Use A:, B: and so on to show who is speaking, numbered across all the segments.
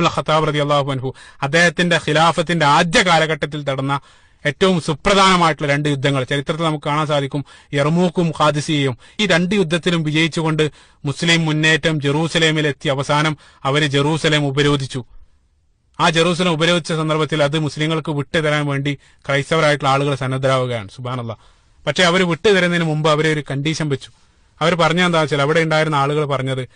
A: Khattab റതി അള്ളാഹു അൻഹു അദ്ദേഹത്തിന്റെ ഖിലാഫത്തിന്റെ ആദ്യ കാലഘട്ടത്തിൽ നടന്ന ഏറ്റവും സുപ്രധാനമായിട്ടുള്ള രണ്ട് യുദ്ധങ്ങൾ. ചരിത്രത്തിൽ നമുക്ക് കാണാൻ സാധിക്കും യർമൂക്കും ഖാദിസിയയും. ഈ രണ്ട് യുദ്ധത്തിലും വിജയിച്ചുകൊണ്ട് മുസ്ലിം മുന്നേറ്റം ജെറൂസലേമിലെത്തി അവസാനം അവർ ജെറൂസലേം ഉപരോധിച്ചു. ആ ജെറൂസലം ഉപരോധിച്ച സന്ദർഭത്തിൽ അത് മുസ്ലിങ്ങൾക്ക് വിട്ടുതരാൻ വേണ്ടി ക്രൈസ്തവരായിട്ടുള്ള ആളുകൾ സന്നദ്ധരാവുകയാണ്. സുബാനല്ല പക്ഷെ അവർ വിട്ടുതരുന്നതിന് മുമ്പ് അവരെ ഒരു കണ്ടീഷൻ വെച്ചു. അവർ പറഞ്ഞ എന്താ വെച്ചാൽ അവിടെ ഉണ്ടായിരുന്ന ആളുകൾ പറഞ്ഞത്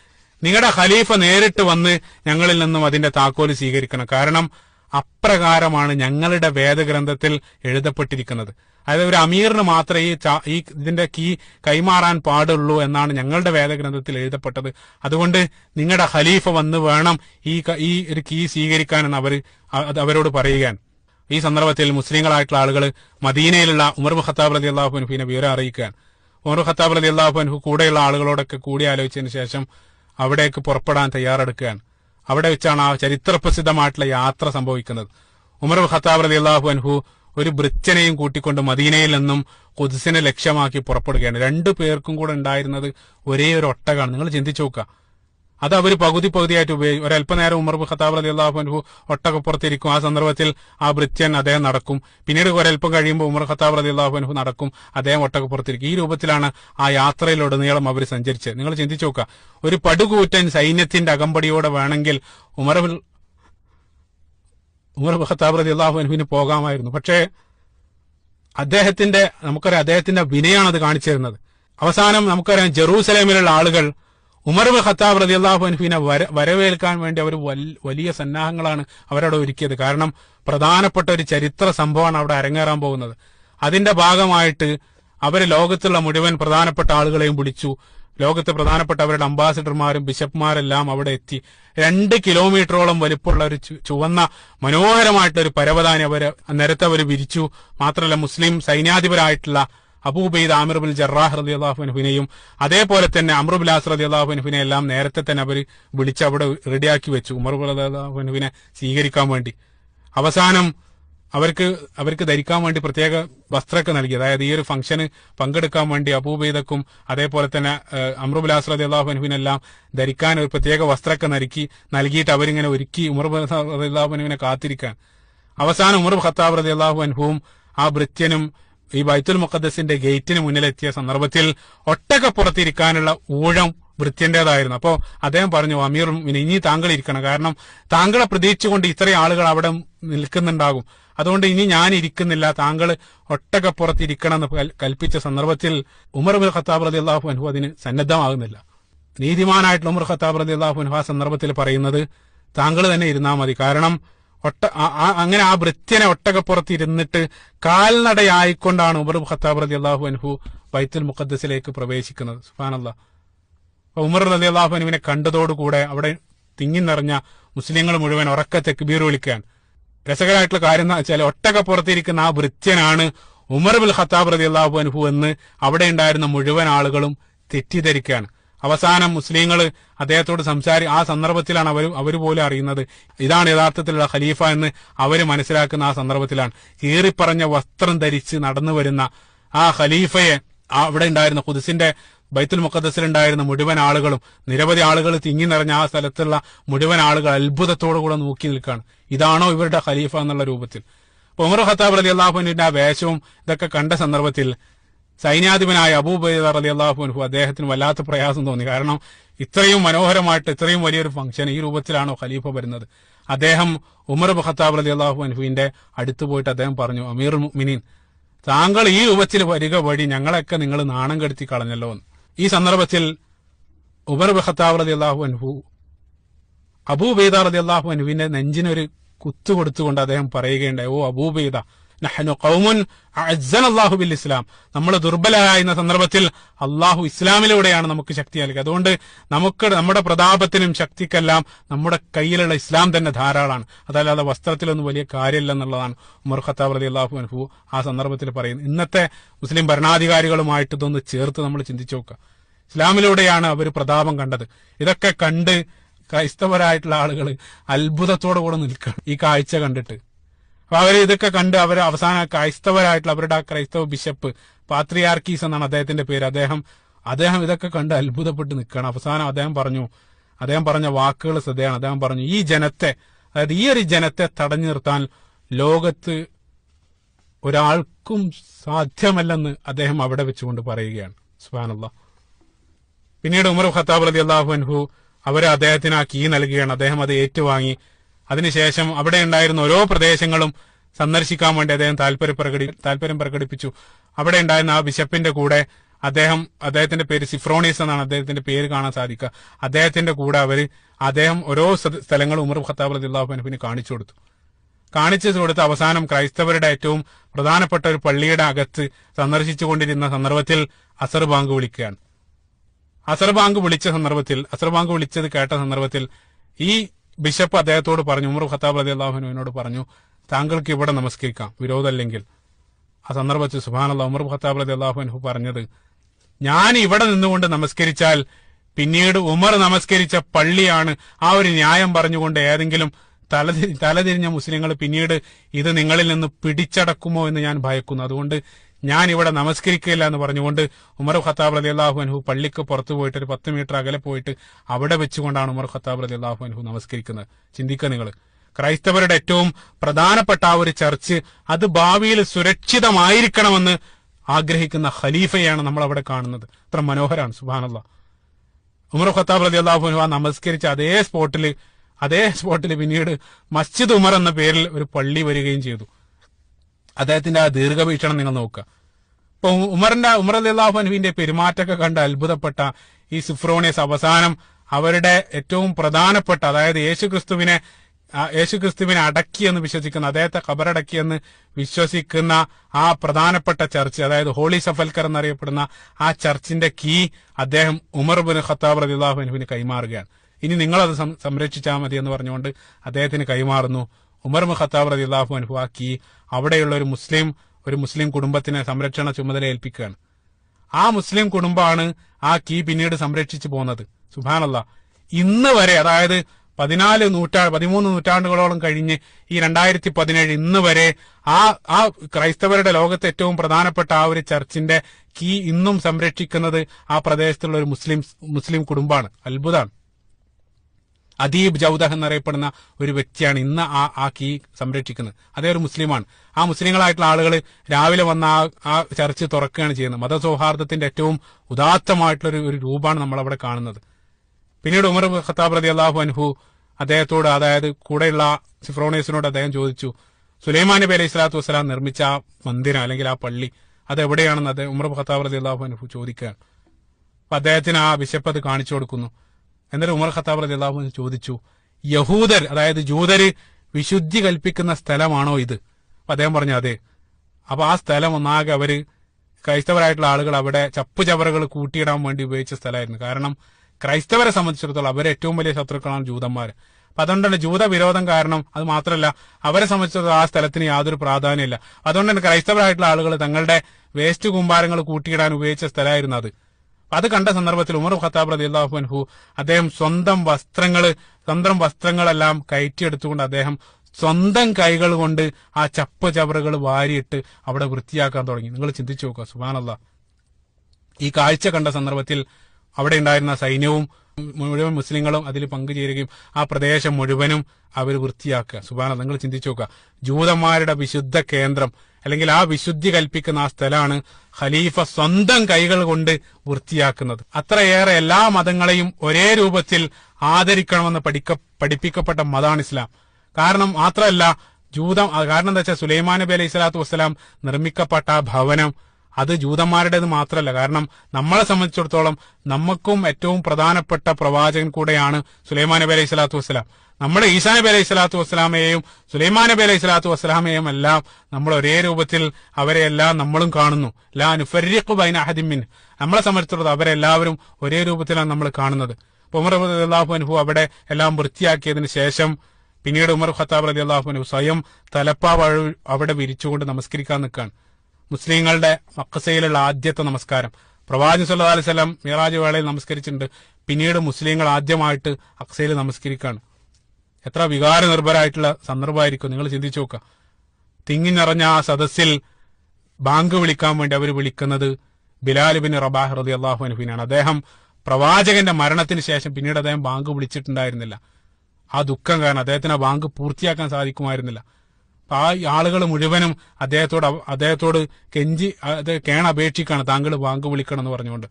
A: നിങ്ങളുടെ ഖലീഫ നേരിട്ട് വന്ന് ഞങ്ങളിൽ നിന്നും അതിന്റെ താക്കോൽ സ്വീകരിക്കണം. കാരണം അപ്രകാരമാണ് ഞങ്ങളുടെ വേദഗ്രന്ഥത്തിൽ എഴുതപ്പെട്ടിരിക്കുന്നത്. അതായത് ഒരു അമീറിന് മാത്രമേ ഈ ഈ ഇതിന്റെ കീ കൈമാറാൻ പാടുള്ളൂ എന്നാണ് ഞങ്ങളുടെ വേദഗ്രന്ഥത്തിൽ എഴുതപ്പെട്ടത്. അതുകൊണ്ട് നിങ്ങളുടെ ഖലീഫ വന്ന് വേണം ഈ ഈ ഒരു കീ സ്വീകരിക്കാനെന്ന് അവർ അവരോട് പറയുകയാണ്. ഈ സന്ദർഭത്തിൽ മുസ്ലിങ്ങളായിട്ടുള്ള ആളുകൾ മദീനയിലുള്ള ഉമർ ഖത്താബ് അലി അള്ളാഹു അൻഹുവിനെ വിവരം അറിയിക്കാൻ ഉമർ ഖത്താബ് അലി അള്ളാഹു അൻഹു കൂടെയുള്ള ആളുകളോടൊക്കെ കൂടി ആലോചിച്ചതിന് ശേഷം അവിടേക്ക് പുറപ്പെടാൻ തയ്യാറെടുക്കുകയാണ്. അവിടെ വെച്ചാണ് ആ ചരിത്രപ്രസിദ്ധമായിട്ടുള്ള യാത്ര സംഭവിക്കുന്നത്. ഉമർ ഖത്താബ് അലി അള്ളാഹു അൻഹു ഒരു ബ്രിച്ചനെയും കൂട്ടിക്കൊണ്ട് മദീനയിൽ നിന്നും കൊതിസിനെ ലക്ഷ്യമാക്കി പുറപ്പെടുകയാണ്. രണ്ടു പേർക്കും കൂടെ ഉണ്ടായിരുന്നത് ഒരേ ഒരു ഒട്ടകാണ്. നിങ്ങൾ ചിന്തിച്ചു നോക്കുക. അത് അവർ പകുതി പകുതിയായിട്ട് ഉപയോഗിക്കും ഒരല്പനേരം ഉമർ ഖത്താബ് അലി അള്ളാഹു ഒട്ടകപ്പുറത്തിരിക്കും ആ സന്ദർഭത്തിൽ ആ വൃത്യൻ അദ്ദേഹം നടക്കും. പിന്നീട് ഒരല്പം കഴിയുമ്പോൾ ഉമർ ഖത്താബ് അലി അള്ളാഹു നടക്കും. അദ്ദേഹം ഒട്ടകപ്പുറത്തിരിക്കും ഈ രൂപത്തിലാണ് ആ യാത്രയിലുടനീളം അവർ സഞ്ചരിച്ചത്. നിങ്ങൾ ചിന്തിച്ചു നോക്കുക. ഒരു പടുകൂറ്റൻ സൈന്യത്തിന്റെ അകമ്പടിയോടെ വേണമെങ്കിൽ ഉമർ ഉമർ ഖത്താബ് അലി അള്ളാഹു അൻഹുവിന് പോകാമായിരുന്നു. പക്ഷേ അദ്ദേഹത്തിന്റെ നമുക്കറിയാം അദ്ദേഹത്തിന്റെ വിനയാണ് അത് കാണിച്ചിരുന്നത് അവസാനം നമുക്കറിയാം ജെറൂസലേമിലുള്ള ആളുകൾ ഉമർ ഖത്താബ് റതി അള്ളാഹു അൻഹുവിനെ വരവേൽക്കാൻ വേണ്ടി അവർ വലിയ സന്നാഹങ്ങളാണ് അവരവിടെ ഒരുക്കിയത്. കാരണം പ്രധാനപ്പെട്ട ഒരു ചരിത്ര സംഭവമാണ് അവിടെ അരങ്ങേറാൻ പോകുന്നത്. അതിന്റെ ഭാഗമായിട്ട് അവർ ലോകത്തുള്ള മുഴുവൻ പ്രധാനപ്പെട്ട ആളുകളെയും വിളിച്ചു. ലോകത്തെ പ്രധാനപ്പെട്ട അവരുടെ അംബാസിഡർമാരും ബിഷപ്പ്മാരെല്ലാം അവിടെ എത്തി. രണ്ട് കിലോമീറ്ററോളം വലിപ്പമുള്ള ഒരു ചുവന്ന മനോഹരമായിട്ടുള്ള ഒരു പരവതാനി അവർ വിരിച്ചു. മാത്രമല്ല മുസ്ലിം സൈന്യാധിപരായിട്ടുള്ള അബൂബൈദ് ആമിർ ബിൻ ജറാഹ് റതി അള്ളാഹുനഹുവിനെയും അതേപോലെ തന്നെ അമ്രുബിൽ ആസ് റതി അള്ളാഹുനഹുവിനെ എല്ലാം നേരത്തെ തന്നെ അവർ വിളിച്ച് അവിടെ റെഡിയാക്കി വെച്ചു. ഉമർ അള്ളാഹുനഹുവിനെ സ്വീകരിക്കാൻ വേണ്ടി. അവസാനം അവർക്ക് അവർക്ക് ധരിക്കാൻ വേണ്ടി പ്രത്യേക വസ്ത്രമൊക്കെ നൽകി. അതായത് ഈ ഒരു ഫംഗ്ഷന് പങ്കെടുക്കാൻ വേണ്ടി അബൂബൈദക്കും അതേപോലെ തന്നെ അമ്രുബുൽ റതി അള്ളാഹുനുവിനെല്ലാം ധരിക്കാൻ ഒരു പ്രത്യേക വസ്ത്രമൊക്കെ നൽകി നൽകിയിട്ട് അവരിങ്ങനെ ഒരുക്കി ഉമർ അള്ളാഹുനുവിനെ കാത്തിരിക്കാൻ. അവസാനം ഉമർ ഖത്താബ് റതി അള്ളാഹു അൻഹുവും ആ ഭൃത്യനും ഈ ബൈത്തുൽ മുഖദ്സിന്റെ ഗേറ്റിന് മുന്നിലെത്തിയ സന്ദർഭത്തിൽ ഒട്ടകപ്പുറത്തിരിക്കാനുള്ള ഊഴം വൃത്യന്റേതായിരുന്നു. അപ്പോൾ അദ്ദേഹം പറഞ്ഞു അമീർ ഇനി താങ്കൾ ഇരിക്കണം. കാരണം താങ്കളെ പ്രതീക്ഷിച്ചുകൊണ്ട് ഇത്രയും ആളുകൾ അവിടെ നിൽക്കുന്നുണ്ടാകും. അതുകൊണ്ട് ഇനി ഞാൻ ഇരിക്കുന്നില്ല. താങ്കൾ ഒട്ടകപ്പുറത്ത് പുറത്തിരിക്കണം എന്ന് കൽപ്പിച്ച സന്ദർഭത്തിൽ ഉമർ ബിൻ ഖത്താബ് റതി അള്ളാഹു അൻഹു അതിന് സന്നദ്ധമാകുന്നില്ല. നീതിമാനായിട്ടുള്ള ഉമർ ഖത്താബ് റതി അള്ളാഹു അൻഹു ആ സന്ദർഭത്തിൽ പറയുന്നത് താങ്കൾ തന്നെ ഇരുന്നാൽ മതി. കാരണം ഒട്ട അങ്ങനെ ആ ഭൃത്യനെ ഒട്ടകപ്പുറത്ത് ഇരുന്നിട്ട് കാൽനടയായിക്കൊണ്ടാണ് ഉമർ ഖത്താബ് റതി അള്ളാഹു അൻഹു ബൈത്തുൽ മുഖദ്സിലേക്ക് പ്രവേശിക്കുന്നത്. സുഫാനല്ലാ ഉമർ റലി അള്ളാഹുനുവിനെ കണ്ടതോടുകൂടെ അവിടെ തിങ്ങി നിറഞ്ഞ മുസ്ലിങ്ങൾ മുഴുവൻ ഉറക്ക തെക്ബീർ വിളിക്കാൻ രസകരമായിട്ടുള്ള കാര്യം എന്ന് വെച്ചാൽ ഒട്ടകപ്പുറത്തിരിക്കുന്ന ആ ഭൃത്യനാണ് ഉമർ ബിൽ ഖത്താബ് റതി അള്ളാഹു അൻഹു എന്ന് അവിടെ ഉണ്ടായിരുന്ന മുഴുവൻ ആളുകളും തെറ്റിദ്ധരിക്കുകയാണ്. അവസാനം മുസ്ലിങ്ങൾ അദ്ദേഹത്തോട് സംസാരി ആ സന്ദർഭത്തിലാണ് അവർ അവർ പോലും അറിയുന്നത്. ഇതാണ് യഥാർത്ഥത്തിലുള്ള ഖലീഫ എന്ന് അവർ മനസ്സിലാക്കുന്ന ആ സന്ദർഭത്തിലാണ്. കീറിപ്പറഞ്ഞ വസ്ത്രം ധരിച്ച് നടന്നു വരുന്ന ആ ഖലീഫയെ അവിടെ ഉണ്ടായിരുന്ന കുതിസിന്റെ ബൈത്തുൽ മുഖദ്സിലുണ്ടായിരുന്ന മുഴുവൻ ആളുകളും നിരവധി ആളുകൾ തിങ്ങി നിറഞ്ഞ ആ സ്ഥലത്തുള്ള മുഴുവൻ ആളുകൾ അത്ഭുതത്തോടു കൂടെ നോക്കി നിൽക്കുകയാണ്. ഇതാണോ ഇവരുടെ ഖലീഫ എന്നുള്ള രൂപത്തിൽ. ഉമർ ഖത്താബ് അലി അള്ളാഹുവിന്റെ ആ വേഷവും ഇതൊക്കെ കണ്ട സന്ദർഭത്തിൽ സൈന്യാധിപനായ അബൂബൈദർ അലി അള്ളാഹു അള്ളാഹുൻഹു അദ്ദേഹത്തിന് വല്ലാത്ത പ്രയാസം തോന്നി. കാരണം ഇത്രയും മനോഹരമായിട്ട് ഇത്രയും വലിയൊരു ഫംഗ്ഷൻ ഈ രൂപത്തിലാണോ ഖലീഫ വരുന്നത്. അദ്ദേഹം ഉമർ ഖത്താബ് റലി അള്ളാഹു അൻഹുവിന്റെ അടുത്ത് പോയിട്ട് അദ്ദേഹം പറഞ്ഞു അമീർ മുഅ്മിനീൻ താങ്കൾ ഈ രൂപത്തിൽ വരിക വഴി ഞങ്ങളൊക്കെ നിങ്ങൾ നാണം കെടുത്തി കളഞ്ഞല്ലോ എന്ന്. ഈ സന്ദർഭത്തിൽ ഉമർ ഖത്താബ് റതി അള്ളാഹു അൻഹു അബൂബൈദ അലി അള്ളാഹു അൻഹുവിന്റെ നെഞ്ചിനൊരു കുത്തു കൊടുത്തുകൊണ്ട് അദ്ദേഹം പറയുകയുണ്ടായി ഓ അബൂബൈദ നഹ്നു ഖൗമുൻ അഅസ്സനല്ലാഹു ബിൽ ഇസ്ലാം നമ്മൾ ദുർബലരായിരുന്ന സന്ദർഭത്തിൽ അള്ളാഹു ഇസ്ലാമിലൂടെയാണ് നമുക്ക് ശക്തി നൽകുക അതുകൊണ്ട് നമുക്ക് നമ്മുടെ പ്രതാപത്തിനും ശക്തിക്കെല്ലാം നമ്മുടെ കയ്യിലുള്ള ഇസ്ലാം തന്നെ ധാരാളമാണ് അതല്ലാതെ വസ്ത്രത്തിലൊന്നും വലിയ കാര്യമില്ല എന്നുള്ളതാണ് ഉമർ ഖത്താബ് റളിയല്ലാഹു അള്ളാഹു ആ സന്ദർഭത്തിൽ പറയുന്നത്. ഇന്നത്തെ മുസ്ലിം ഭരണാധികാരികളുമായിട്ട് ഇതൊന്ന് ചേർത്ത് നമ്മൾ ചിന്തിച്ചു നോക്കുക. ഇസ്ലാമിലൂടെയാണ് അവർ പ്രതാപം കണ്ടത്. ഇതൊക്കെ കണ്ട് ക്രൈസ്തവരായിട്ടുള്ള ആളുകൾ അത്ഭുതത്തോടു കൂടെ നിൽക്കുകയാണ്. ഈ കാഴ്ച കണ്ടിട്ട്. അപ്പൊ അവർ ഇതൊക്കെ കണ്ട് അവർ അവസാന ക്രൈസ്തവരായിട്ടുള്ള അവരുടെ ആ ക്രൈസ്തവ ബിഷപ്പ് പാത്രിയാർക്കീസ് എന്നാണ് അദ്ദേഹത്തിന്റെ പേര്. അദ്ദേഹം അദ്ദേഹം ഇതൊക്കെ കണ്ട് അത്ഭുതപ്പെട്ട് നിൽക്കുകയാണ്. അവസാനം അദ്ദേഹം പറഞ്ഞു അദ്ദേഹം പറഞ്ഞ വാക്കുകൾ ശ്രദ്ധയാണ്. അദ്ദേഹം പറഞ്ഞു ഈ ജനത്തെ അതായത് ഈ ഒരു ജനത്തെ തടഞ്ഞു നിർത്താൻ ലോകത്ത് ഒരാൾക്കും സാധ്യമല്ലെന്ന് അദ്ദേഹം അവിടെ വെച്ചുകൊണ്ട് പറയുകയാണ്. സുബാനുള്ള പിന്നീട് ഉമർ ഖത്താബ് അലി അള്ളാഹു അൻഹു അവരെ അദ്ദേഹത്തിന് ആ കീ നൽകുകയാണ്. അദ്ദേഹം അത് ഏറ്റുവാങ്ങി. അതിനുശേഷം അവിടെ ഉണ്ടായിരുന്ന ഓരോ പ്രദേശങ്ങളും സന്ദർശിക്കാൻ വേണ്ടി അദ്ദേഹം താല്പര്യം പ്രകടി താല്പര്യം പ്രകടിപ്പിച്ചു. അവിടെ ഉണ്ടായിരുന്ന ആ ബിഷപ്പിന്റെ കൂടെ അദ്ദേഹം അദ്ദേഹത്തിന്റെ പേര് സിഫ്രോണീസ് എന്നാണ് അദ്ദേഹത്തിന്റെ പേര് കാണാൻ സാധിക്കുക. അദ്ദേഹത്തിന്റെ കൂടെ അവർ അദ്ദേഹം ഓരോ സ്ഥലങ്ങൾ ഉമർ ഖത്താബ് അൻഹുവിന് കാണിച്ചു കൊടുത്തു. കാണിച്ചു കൊടുത്ത് അവസാനം ക്രൈസ്തവരുടെ ഏറ്റവും പ്രധാനപ്പെട്ട ഒരു പള്ളിയുടെ അകത്ത് സന്ദർശിച്ചുകൊണ്ടിരുന്ന സന്ദർഭത്തിൽ അസർ ബാങ്ക് വിളിക്കുകയാണ്. അസർ ബാങ്ക് വിളിച്ച സന്ദർഭത്തിൽ അസർ ബാങ്ക് വിളിച്ചത് കേട്ട സന്ദർഭത്തിൽ ഈ ബിഷപ്പ് അദ്ദേഹത്തോട് പറഞ്ഞു ഉമർ ഖത്താബ് അലി അള്ളാഹുനുവിനോട് പറഞ്ഞു താങ്കൾക്ക് ഇവിടെ നമസ്കരിക്കാം വിരോധമല്ലെങ്കിൽ. ആ സന്ദർഭത്തിൽ സുബാനല്ല ഉമർ ഖത്താബ് അലി അള്ളാഹുനഹു പറഞ്ഞത് ഞാൻ ഇവിടെ നിന്നുകൊണ്ട് നമസ്കരിച്ചാൽ പിന്നീട് ഉമർ നമസ്കരിച്ച പള്ളിയാണ് ആ ഒരു ന്യായം പറഞ്ഞുകൊണ്ട് ഏതെങ്കിലും തല തലതിരിഞ്ഞ മുസ്ലിങ്ങൾ പിന്നീട് ഇത് നിങ്ങളിൽ നിന്ന് പിടിച്ചടക്കുമോ എന്ന് ഞാൻ ഭയക്കുന്നു. അതുകൊണ്ട് ഞാൻ ഇവിടെ നമസ്കരിക്കില്ല എന്ന് പറഞ്ഞുകൊണ്ട് ഉമർ ഖത്താബ് അലി അള്ളാഹു അൻഹു പള്ളിക്ക് പുറത്തു പോയിട്ട് ഒരു പത്ത് മീറ്റർ അകലെ പോയിട്ട് അവിടെ വെച്ചുകൊണ്ടാണ് ഉമർ ഖത്താബ് അലി അള്ളാഹു അൻഹു നമസ്കരിക്കുന്നത്. ചിന്തിക്കുക നിങ്ങൾ. ക്രൈസ്തവരുടെ ഏറ്റവും പ്രധാനപ്പെട്ട ആ ഒരു ചർച്ച് അത് ഭാവിയിൽ സുരക്ഷിതമായിരിക്കണമെന്ന് ആഗ്രഹിക്കുന്ന ഖലീഫയാണ് നമ്മൾ അവിടെ കാണുന്നത്. അത്ര മനോഹരാണ് സുബാനല്ല ഉമർ ഖത്താബ് അലി അള്ളാഹു ആ നമസ്കരിച്ച അതേ സ്പോട്ടിൽ അതേ സ്പോട്ടിൽ പിന്നീട് മസ്ജിദ് ഉമർ എന്ന പേരിൽ ഒരു പള്ളി വരികയും ചെയ്തു. അദ്ദേഹത്തിന്റെ ആ ദീർഘവീക്ഷണം നിങ്ങൾ നോക്കുക. ഇപ്പൊ ഉമറിന്റെ ഉമർ അലി അള്ളാഹു അനുവിന്റെ പെരുമാറ്റമൊക്കെ കണ്ട് അത്ഭുതപ്പെട്ട ഈ സിഫ്രോണിയസ് അവസാനം അവരുടെ ഏറ്റവും പ്രധാനപ്പെട്ട അതായത് യേശുക്രിസ്തുവിനെ യേശു യേശുക്രിസ്തുവിനെ അടക്കിയെന്ന് വിശ്വസിക്കുന്ന അദ്ദേഹത്തെ കബറടക്കിയെന്ന് വിശ്വസിക്കുന്ന ആ പ്രധാനപ്പെട്ട ചർച്ച് അതായത് ഹോളി സഫൽക്കർ എന്നറിയപ്പെടുന്ന ആ ചർച്ചിന്റെ കീ അദ്ദേഹം ഉമർ ബിൻ ഖത്താബ് റദിള്ളാഹു അനുവിന് കൈമാറുകയാണ്. ഇനി നിങ്ങളത് സംരക്ഷിച്ചാൽ മതി എന്ന് പറഞ്ഞുകൊണ്ട് അദ്ദേഹത്തിന് കൈമാറുന്നു. ഉമർ മുഖത്താബ് ഖത്താബ് റദിള്ളാഹു അനുഹു ആ കീ അവിടെയുള്ള ഒരു മുസ്ലിം ഒരു മുസ്ലിം കുടുംബത്തിനെ സംരക്ഷണ ചുമതല ഏൽപ്പിക്കുകയാണ്. ആ മുസ്ലിം കുടുംബമാണ് ആ കീ പിന്നീട് സംരക്ഷിച്ചു പോകുന്നത് സുബാനല്ല ഇന്ന് വരെ അതായത് പതിനാല് നൂറ്റാ പതിമൂന്ന് നൂറ്റാണ്ടുകളോളം കഴിഞ്ഞ് ഈ രണ്ടായിരത്തി പതിനേഴ് ഇന്ന് വരെ ആ ആ ക്രൈസ്തവരുടെ ലോകത്തെ ഏറ്റവും പ്രധാനപ്പെട്ട ആ ഒരു ചർച്ചിന്റെ കീ ഇന്നും സംരക്ഷിക്കുന്നത് ആ പ്രദേശത്തുള്ള ഒരു മുസ്ലിം മുസ്ലിം കുടുംബമാണ്. അത്ഭുതമാണ്. അദീബ് ജൗദഹ് എന്നറിയപ്പെടുന്ന ഒരു വ്യക്തിയാണ് ഇന്ന് ആ ആ കീ സംരക്ഷിക്കുന്നത്. അതേ ഒരു മുസ്ലിമാണ്. ആ മുസ്ലിങ്ങളായിട്ടുള്ള ആളുകൾ രാവിലെ വന്ന ആ ആ ചർച്ച് തുറക്കുകയാണ് ചെയ്യുന്നത്. മതസൗഹാർദ്ദത്തിന്റെ ഏറ്റവും ഉദാത്തമായിട്ടുള്ള ഒരു രൂപമാണ് നമ്മൾ അവിടെ കാണുന്നത്. പിന്നീട് ഉമർ ഖത്താബ് റതി അള്ളാഹു അൻഹു അദ്ദേഹത്തോട് അതായത് കൂടെയുള്ള സിഫ്രോണേസിനോട് അദ്ദേഹം ചോദിച്ചു സുലൈമാൻ നബി അലൈഹി സ്വലാത്തു വസ്സലാം നിർമ്മിച്ച ആ മന്ദിരം അല്ലെങ്കിൽ ആ പള്ളി അത് എവിടെയാണെന്ന്? അദ്ദേഹം ഉമർ ഖത്താബ് റതി അള്ളാഹു അൻഹു ചോദിക്കുകയാണ്. അപ്പൊ അദ്ദേഹത്തിന് ആ ബിഷപ്പ് അത് കാണിച്ചു കൊടുക്കുന്നു. എന്നിട്ട് ഉമർ ഖത്താബ് അലി അള്ളാഹു ചോദിച്ചു യഹൂദർ അതായത് ജൂതര് വിശുദ്ധി കൽപ്പിക്കുന്ന സ്ഥലമാണോ ഇത്? അപ്പൊ അദ്ദേഹം പറഞ്ഞു അതെ. അപ്പൊ ആ സ്ഥലം ഒന്നാകെ അവർ ക്രൈസ്തവരായിട്ടുള്ള ആളുകൾ അവിടെ ചപ്പു ചവറുകൾ കൂട്ടിയിടാൻ വേണ്ടി ഉപയോഗിച്ച സ്ഥലമായിരുന്നു. കാരണം ക്രൈസ്തവരെ സംബന്ധിച്ചിടത്തോളം അവരെ ഏറ്റവും വലിയ ശത്രുക്കളാണ് ജൂതന്മാർ അപ്പൊ അതുകൊണ്ട് തന്നെ ജൂത വിരോധം കാരണം അത് മാത്രമല്ല അവരെ സംബന്ധിച്ചിടത്തോളം ആ സ്ഥലത്തിന് യാതൊരു പ്രാധാന്യമില്ല അതുകൊണ്ട് തന്നെ ക്രൈസ്തവരായിട്ടുള്ള ആളുകൾ തങ്ങളുടെ വേസ്റ്റ് കൂമ്പാരങ്ങൾ കൂട്ടിയിടാൻ ഉപയോഗിച്ച സ്ഥലമായിരുന്നു അത് അത് കണ്ട സന്ദർഭത്തിൽ ഉമർ ഖത്താബ് റതി അള്ളാഹു അൻഹു അദ്ദേഹം സ്വന്തം വസ്ത്രങ്ങൾ സ്വന്തം വസ്ത്രങ്ങളെല്ലാം കയറ്റിയെടുത്തുകൊണ്ട് അദ്ദേഹം സ്വന്തം കൈകൾ കൊണ്ട് ആ ചപ്പ ചവറുകൾ വാരിയിട്ട് അവിടെ വൃത്തിയാക്കാൻ തുടങ്ങി. നിങ്ങൾ ചിന്തിച്ചു നോക്കുക സുബാനല്ല ഈ കാഴ്ച കണ്ട സന്ദർഭത്തിൽ അവിടെ ഉണ്ടായിരുന്ന സൈന്യവും മുഴുവൻ മുസ്ലിങ്ങളും അതിൽ പങ്കുചേരുകയും ആ പ്രദേശം മുഴുവനും അവർ വൃത്തിയാക്കുക. സുബാന നിങ്ങൾ ചിന്തിച്ചു നോക്കുക. ജൂതന്മാരുടെ വിശുദ്ധ കേന്ദ്രം അല്ലെങ്കിൽ ആ വിശുദ്ധി കൽപ്പിക്കുന്ന ആ സ്ഥലമാണ് ഖലീഫ സ്വന്തം കൈകൾ കൊണ്ട് വൃത്തിയാക്കുന്നത്. അത്രയേറെ എല്ലാ മതങ്ങളെയും ഒരേ രൂപത്തിൽ ആദരിക്കണമെന്ന് പഠിക്ക പഠിപ്പിക്കപ്പെട്ട മതമാണ് ഇസ്ലാം. കാരണം മാത്രമല്ല ജൂതം കാരണം എന്താ വെച്ചാൽ സുലൈമാൻ നബി അലൈഹി സ്വലാത്തു വസ്സലാം നിർമ്മിക്കപ്പെട്ട ഭവനം അത് ജൂതന്മാരുടേത് മാത്രല്ല. കാരണം നമ്മളെ സംബന്ധിച്ചിടത്തോളം നമുക്കും ഏറ്റവും പ്രധാനപ്പെട്ട പ്രവാചകൻ കൂടെയാണ് സുലൈമാൻ നബി അലൈഹി സ്വലാത്തു വസ്സലാം. നമ്മുടെ ഈസാ നബി അലൈഹി സ്വലാത്തു വസ്സലാമയെയും സുലൈമാൻ നബി അലൈഹി സ്വലാത്തു വസ്സലാമയെയും എല്ലാം നമ്മൾ ഒരേ രൂപത്തിൽ അവരെ എല്ലാം നമ്മളും കാണുന്നു. ലാ നുഫരിഖു ബൈന അഹദിമിൻ നമ്മളെ സംബന്ധിച്ചിടത്തോളം അവരെല്ലാവരും ഒരേ രൂപത്തിലാണ് നമ്മൾ കാണുന്നത്. ഉമർ അള്ളാഹു അനുഹു അവിടെ എല്ലാം വൃത്തിയാക്കിയതിന് ശേഷം പിന്നീട് ഉമർ ഖത്താബ് അലി അള്ളാഹു അനുഹു സ്വയം തലപ്പാവ് അവിടെ വിരിച്ചുകൊണ്ട് നമസ്കരിക്കാൻ നിൽക്കുകയാണ്. മുസ്ലിങ്ങളുടെ മക്കസയിലുള്ള ആദ്യത്തെ നമസ്കാരം. പ്രവാചകൻ സല്ലു അലൈഹി വസല്ലം മിറാജ് വേളയിൽ നമസ്കരിച്ചിട്ടുണ്ട്. പിന്നീട് മുസ്ലിങ്ങൾ ആദ്യമായിട്ട് അക്സയിൽ നമസ്കരിക്കുകയാണ്. എത്ര വികാര നിർഭരായിട്ടുള്ള സന്ദർഭമായിരിക്കും നിങ്ങൾ ചിന്തിച്ചു നോക്കുക. തിങ്ങി നിറഞ്ഞ ആ സദസ്സിൽ ബാങ്ക് വിളിക്കാൻ വേണ്ടി അവർ വിളിക്കുന്നത് ബിലാൽ ബിൻ റബാഹ് റതി അള്ളാഹു അനുഫിനാണ് അദ്ദേഹം പ്രവാചകന്റെ മരണത്തിന് ശേഷം പിന്നീട് അദ്ദേഹം ബാങ്ക് വിളിച്ചിട്ടുണ്ടായിരുന്നില്ല. ആ ദുഃഖം കാരണം അദ്ദേഹത്തിന് ആ ബാങ്ക് പൂർത്തിയാക്കാൻ സാധിക്കുമായിരുന്നില്ല. ആ ആളുകൾ മുഴുവനും അദ്ദേഹത്തോട് അദ്ദേഹത്തോട് കെഞ്ചി കേണപേക്ഷിക്കാണ് താങ്കൾ ബാങ്ക് വിളിക്കണം എന്ന് പറഞ്ഞുകൊണ്ട്.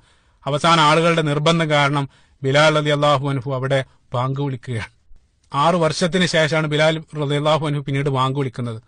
A: അവസാന ആളുകളുടെ നിർബന്ധം കാരണം ബിലാൽ അലി അള്ളാഹു അൻഹു അവിടെ ബാങ്ക് വിളിക്കുകയാണ്. ആറു വർഷത്തിന് ശേഷമാണ് ബിലാൽ റലി അള്ളാഹു അൻഹു പിന്നീട് ബാങ്ക് വിളിക്കുന്നത്.